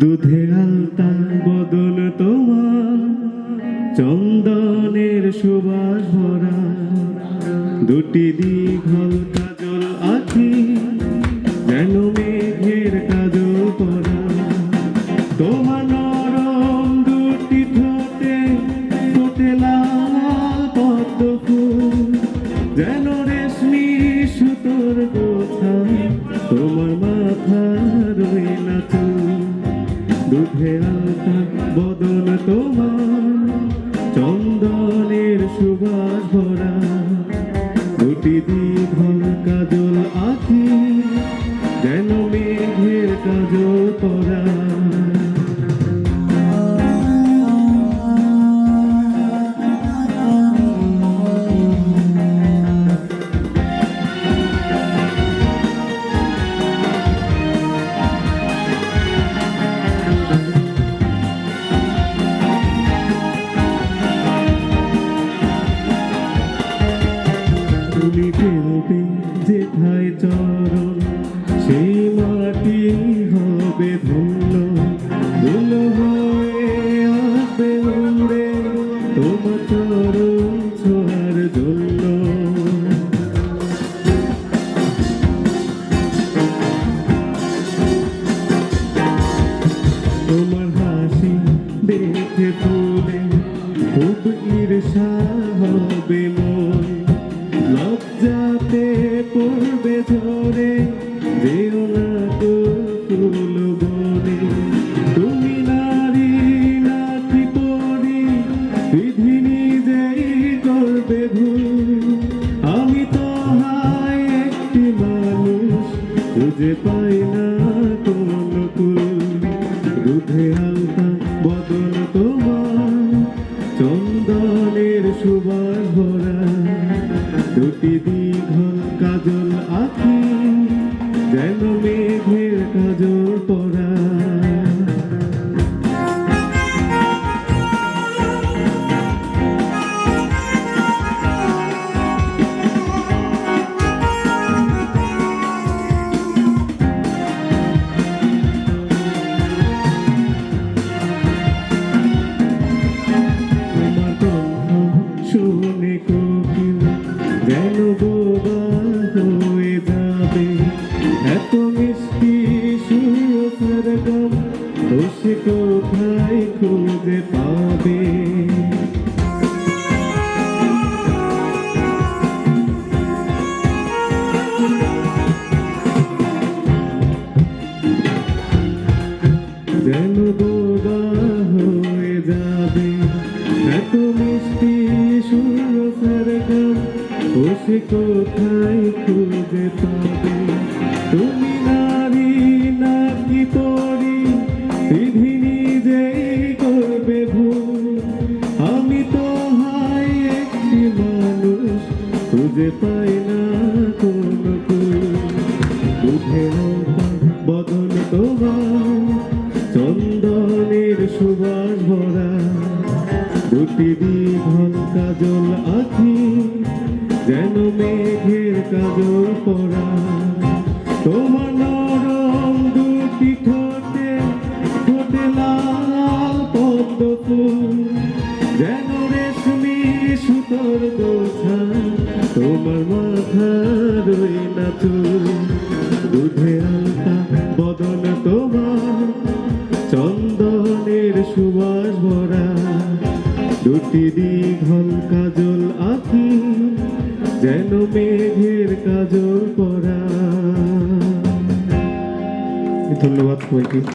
দুধের আলতা বদল তোমার। চন্দনের সুবাস ভরা। দুটি দীঘল কাজল আখি, যেন মেঘের কাজল পরা। তোমার নরম দুটি ঠোঁটে ফোটে লাল যেন রেশমি সুতোর বদন তোমার চন্দনের সুবাস ভরা। দুটি দীঘল কাজল তোমার চরণ ছোঁয়ার জন্য। তোমার হবে মন। লজ্জাতে পড়বে ঝরে করবে ভুল আমি তো হাই একটি মানুষ, খুঁজে পাই না তোমার কুল দুধে আলতা বদল তোমার, চন্দনের সুবাস ভরা। দুটি দীঘ কাজল কোথায় খুঁজে পাবে? যেন বোবা হয়ে যাবে, এত মিষ্টি সুরসার গান ও সে কোথায় খুঁজে পাবে? তুমি খুঁজে পাই না কোন বুঝে বদল তোমার। চন্দনের সুবাস ভরা। দুটি দীঘল কাজল আখি, যেন মেঘের কাজল পরা তোমার নরম দুটি ঠোঁটে ঠোঁটে লাল পদ্ম ফুল। যেন রেশমি সুতোর গোছা তোমার মাথার ওই নাচুর দুধে আলতা, বদন তোমার, চন্দনের সুবাস ভরা। দুটি দীঘল কাজল আখি যেন মেঘের কাজল পরা। ধন্যবাদ সবাইকে।